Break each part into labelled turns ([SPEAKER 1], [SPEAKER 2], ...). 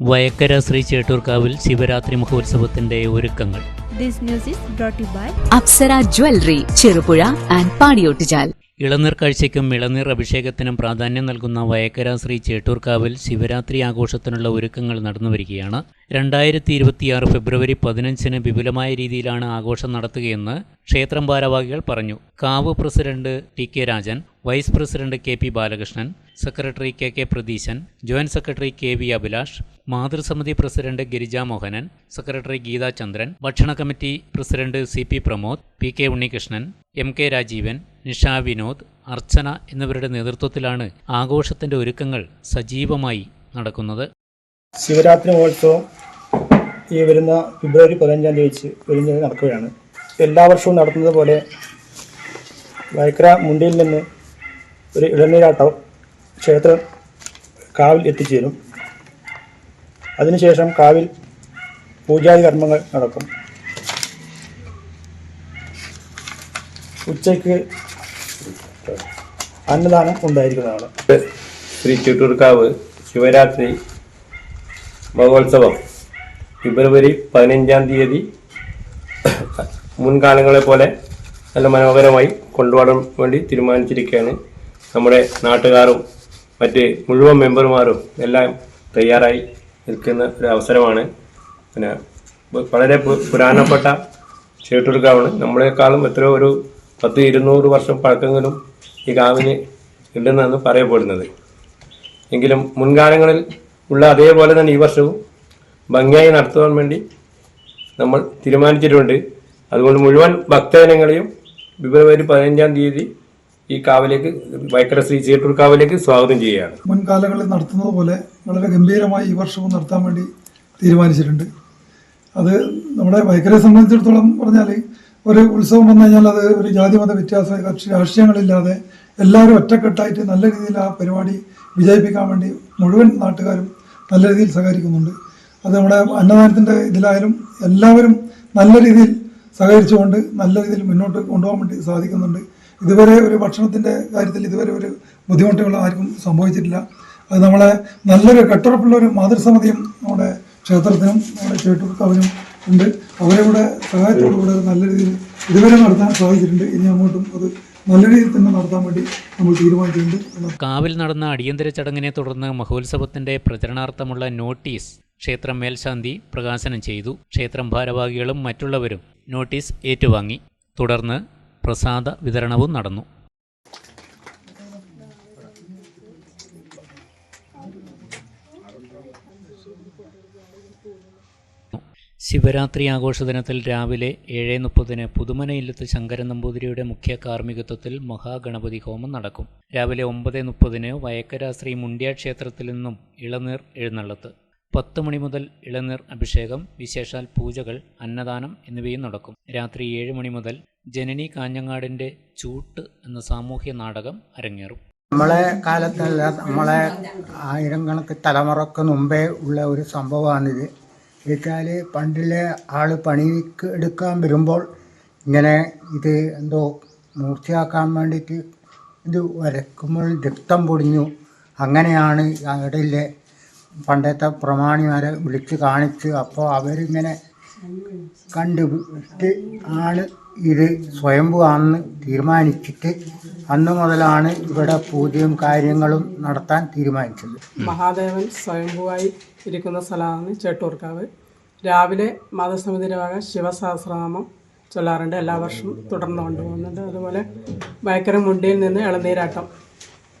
[SPEAKER 1] വയക്കര ശ്രീ ചേട്ടൂർക്കാവിൽ ശിവരാത്രി മഹോത്സവത്തിന്റെ ഒരുക്കങ്ങൾ.
[SPEAKER 2] This news is brought to you by
[SPEAKER 3] Apsara jewellery Cherupuzha and Padiyottuchal.
[SPEAKER 1] ഇളനീർ കാഴ്ചയ്ക്കും ഇളനീർ അഭിഷേകത്തിനും പ്രാധാന്യം നൽകുന്ന വയക്കര ശ്രീ ചേട്ടൂർക്കാവിൽ ശിവരാത്രി ആഘോഷത്തിനുള്ള ഒരുക്കങ്ങൾ നടന്നുവരികയാണ്. രണ്ടായിരത്തി ഇരുപത്തിയാറ് ഫെബ്രുവരി പതിനഞ്ചിന് വിപുലമായ രീതിയിലാണ് ആഘോഷം നടത്തുകയെന്ന് ക്ഷേത്രം ഭാരവാഹികൾ പറഞ്ഞു. കാവ് president T K Rajan vice president K P Balakrishnan secretary K K Pratheesan joint secretary K V Abhilash മാതൃസമിതി president Girija Mohanan secretary Geetha Chandran ഭക്ഷണ committee president C P Pramod P K Unnikrishnan M K Rajeevan Nisha Vinod Archana എന്നിവരുടെ നേതൃത്വത്തിലാണ് ആഘോഷത്തിന്റെ ഒരുക്കങ്ങൾ സജീവമായി നടക്കുന്നത്.
[SPEAKER 4] ശിവരാത്രി മഹോത്സവം ഈ വരുന്ന ഫെബ്രുവരി പതിനഞ്ചാം തീയതി വെച്ച് വരുന്നത് നടക്കുകയാണ്. എല്ലാ വർഷവും നടത്തുന്നത് പോലെ വൈക്ര മുണ്ടിയിൽ നിന്ന് ഒരു ഇളനീരാട്ടം ക്ഷേത്രം കാവിൽ എത്തിച്ചേരും. അതിനുശേഷം കാവിൽ പൂജാതി കർമ്മങ്ങൾ നടക്കും. ഉച്ചയ്ക്ക് അന്നദാനം ഉണ്ടായിരിക്കുന്നതാണ്
[SPEAKER 5] ശ്രീ ചുട്ടൂർക്കാവ് ശിവരാത്രി മഹോത്സവം ഫെബ്രുവരി പതിനഞ്ചാം തീയതി മുൻകാലങ്ങളെ പോലെ നല്ല മനോഹരമായി കൊണ്ടുപോകാൻ വേണ്ടി തീരുമാനിച്ചിരിക്കുകയാണ് നമ്മുടെ നാട്ടുകാരും മറ്റ് മുഴുവൻ മെമ്പർമാരും എല്ലാം തയ്യാറായി നിൽക്കുന്ന ഒരു അവസരമാണ്. പിന്നെ വളരെ പുരാണപ്പെട്ട ചേട്ടൂർക്കാവാണ് നമ്മളെക്കാളും എത്രയോ ഒരു പത്ത് ഇരുന്നൂറ് വർഷം പഴക്കങ്ങളും ഈ കാവിന് ഉണ്ടെന്നാണ് പറയപ്പെടുന്നത്. എങ്കിലും മുൻകാലങ്ങളിൽ ഉള്ള അതേപോലെ തന്നെ ഈ വർഷവും ഭംഗിയായി നടത്തുവാൻ വേണ്ടി നമ്മൾ തീരുമാനിച്ചിട്ടുണ്ട്. അതുകൊണ്ട് മുഴുവൻ ഭക്തജനങ്ങളെയും ഫെബ്രുവരി പതിനഞ്ചാം തീയതി ഈ കാവിലേക്ക് വൈക്കര ശ്രീ ചേട്ടൂർ കാവിലേക്ക് സ്വാഗതം ചെയ്യുകയാണ്.
[SPEAKER 6] മുൻകാലങ്ങളിൽ നടത്തുന്നത് പോലെ വളരെ ഗംഭീരമായി ഈ വർഷവും നടത്താൻ വേണ്ടി തീരുമാനിച്ചിട്ടുണ്ട്. അത് നമ്മുടെ വൈക്കരെ സംബന്ധിച്ചിടത്തോളം പറഞ്ഞാൽ ഒരു ഉത്സവം വന്നു കഴിഞ്ഞാൽ അത് ഒരു ജാതി മത വ്യത്യാസ കക്ഷി രാഷ്ട്രീയങ്ങളില്ലാതെ എല്ലാവരും ഒറ്റക്കെട്ടായിട്ട് നല്ല രീതിയിൽ ആ പരിപാടി വിജയിപ്പിക്കാൻ വേണ്ടി മുഴുവൻ നാട്ടുകാരും നല്ല രീതിയിൽ സഹകരിക്കുന്നുണ്ട്. അത് നമ്മുടെ അന്നദാനത്തിന്റെ ഇതിലായാലും എല്ലാവരും നല്ല രീതിയിൽ സഹകരിച്ചുകൊണ്ട് നല്ല രീതിയിൽ മുന്നോട്ട് കൊണ്ടുപോകാൻ വേണ്ടി സാധിക്കുന്നുണ്ട്. ഇതുവരെ ഒരു ഭക്ഷണത്തിന്റെ കാര്യത്തിൽ ഇതുവരെ ഒരു ബുദ്ധിമുട്ടുകൾ ആർക്കും സംഭവിച്ചിട്ടില്ല. അത് നമ്മളെ നല്ലൊരു കെട്ടുറപ്പുള്ള ഒരു മാതൃസമിതിയും നമ്മുടെ ക്ഷേത്രത്തിനും നമ്മുടെ ചേട്ടൂർക്കാവിനും ഉണ്ട്. അവരെ കൂടെ സഹായത്തോടുകൂടെ നല്ല രീതിയിൽ ഇതുവരെ നടത്താൻ സാധിച്ചിട്ടുണ്ട്. ഇനി അങ്ങോട്ടും അത് നല്ല രീതിയിൽ തന്നെ നടത്താൻ വേണ്ടി നമ്മൾ തീരുമാനിച്ചിട്ടുണ്ട്.
[SPEAKER 1] കാവിൽ നടന്ന അടിയന്തര ചടങ്ങിനെ തുടർന്ന് മഹോത്സവത്തിന്റെ പ്രചരണാർത്ഥമുള്ള നോട്ടീസ് ക്ഷേത്രം മേൽശാന്തി പ്രകാശനം ചെയ്തു. ക്ഷേത്രം ഭാരവാഹികളും മറ്റുള്ളവരും നോട്ടീസ് ഏറ്റുവാങ്ങി. തുടർന്ന് പ്രസാദ വിതരണവും നടന്നു. ശിവരാത്രി ആഘോഷ ദിനത്തിൽ രാവിലെ ഏഴ് മുപ്പതിന് പുതുമനയില്ലത്ത് ശങ്കരൻ നമ്പൂതിരിയുടെ മുഖ്യ കാർമ്മികത്വത്തിൽ മഹാഗണപതി ഹോമം നടക്കും. രാവിലെ ഒമ്പത് മുപ്പതിന് വയക്കര ശ്രീ മുണ്ട്യ ക്ഷേത്രത്തിൽ നിന്നും ഇളനീർ എഴുന്നള്ളത്ത്. പത്ത് മണി മുതൽ ഇളനീർ അഭിഷേകം വിശേഷാൽ പൂജകൾ അന്നദാനം എന്നിവയും നടക്കും. രാത്രി ഏഴ് മണി മുതൽ ജനനി കാഞ്ഞങ്ങാടിന്റെ ചൂട്ട് എന്ന സാമൂഹ്യ നാടകം അരങ്ങേറും.
[SPEAKER 7] നമ്മളെ കാലത്തല്ല നമ്മളെ ആയിരം കണക്ക് തലമുറയ്ക്ക് മുമ്പേ ഉള്ള ഒരു സംഭവമാണിത്. വെച്ചാൽ പണ്ടിലെ ആൾ പണിക്ക് എടുക്കാൻ വരുമ്പോൾ ഇങ്ങനെ ഇത് എന്തോ മൂർച്ചയാക്കാൻ വേണ്ടിയിട്ട് ഇത് വരക്കുമ്പോൾ രക്തം പൊടിഞ്ഞു. അങ്ങനെയാണ് ഇടയിലെ പണ്ടത്തെ പ്രമാണിമാരെ വിളിച്ച് കാണിച്ച് അപ്പോൾ അവരിങ്ങനെ കണ്ടുപിടിച്ച് ആണ് ഇത് സ്വയംഭൂ ആണെന്ന് തീരുമാനിച്ചിട്ട് അന്ന് മുതലാണ് ഇവിടെ പൂജയും കാര്യങ്ങളും നടത്താൻ തീരുമാനിച്ചത്.
[SPEAKER 8] മഹാദേവൻ സ്വയംഭൂവായി ഇരിക്കുന്ന സ്ഥലമാണ് ചേട്ടൂർക്കാവ്. രാവിലെ മതസമിതിയുടെ വക ശിവസഹസ്രനാമം ചൊല്ലാറുണ്ട്. എല്ലാ വർഷവും തുടർന്ന് കൊണ്ടുപോകുന്നുണ്ട്. അതുപോലെ ഭയങ്കര മുണ്ടിയിൽ നിന്ന് ഇളനീരാട്ടം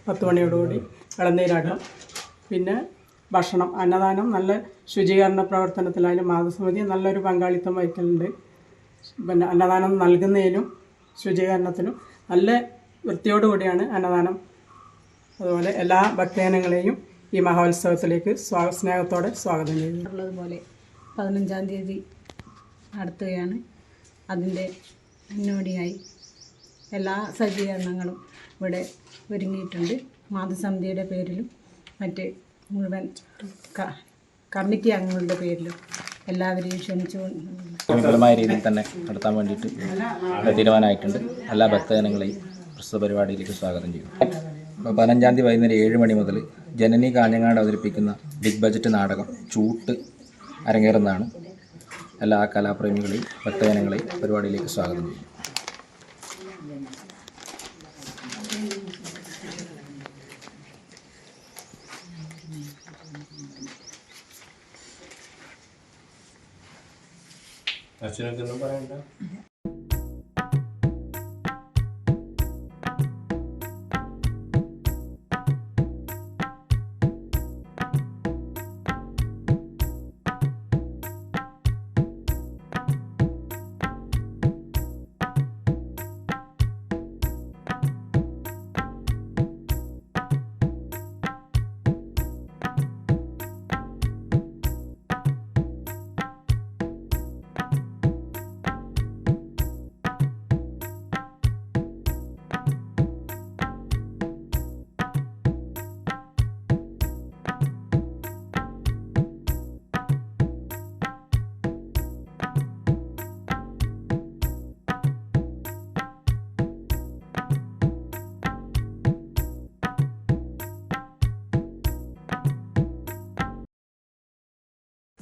[SPEAKER 8] പത്ത് മണിയോടുകൂടി ഇളനീരാട്ടം പിന്നെ ഭക്ഷണം അന്നദാനം നല്ല ശുചീകരണ പ്രവർത്തനത്തിലായാലും മാതൃസമിതി നല്ലൊരു പങ്കാളിത്തം വഹിക്കലുണ്ട്. പിന്നെ അന്നദാനം നൽകുന്നതിനും ശുചീകരണത്തിനും നല്ല വൃത്തിയോടുകൂടിയാണ് അന്നദാനം. അതുപോലെ എല്ലാ ഭക്തജനങ്ങളെയും ഈ മഹോത്സവത്തിലേക്ക് സ്വാ സ്നേഹത്തോടെ സ്വാഗതം ചെയ്യുന്നു.
[SPEAKER 9] ഉള്ളതുപോലെ പതിനഞ്ചാം തീയതി നടത്തുകയാണ്. അതിന്റെ മുന്നോടിയായി എല്ലാ സജ്ജീകരണങ്ങളും ഇവിടെ ഒരുങ്ങിയിട്ടുണ്ട്. മാതൃസമിതിയുടെ പേരിലും മറ്റ് മുഴുവൻ കമ്മിറ്റി അംഗങ്ങളുടെ പേരിലും എല്ലാവരെയും ക്ഷണിച്ചുകൊണ്ട്
[SPEAKER 10] വിപുലമായ രീതിയിൽ തന്നെ നടത്താൻ വേണ്ടിയിട്ട് തീരുമാനമായിട്ടുണ്ട്. എല്ലാ ഭക്തജനങ്ങളെയും പ്രസ്തുത പരിപാടിയിലേക്ക് സ്വാഗതം ചെയ്യും പതിനഞ്ചാം തീയതി വൈകുന്നേരം ഏഴ് മണി മുതൽ ജനനി കാഞ്ഞങ്ങാട് അവതരിപ്പിക്കുന്ന ബിഗ് ബജറ്റ് നാടകം ചൂട്ട് അരങ്ങേറുന്നതാണ്. എല്ലാ കലാപ്രേമികളെയും ഭക്തജനങ്ങളെയും പരിപാടിയിലേക്ക് സ്വാഗതം That's
[SPEAKER 5] in a good environment.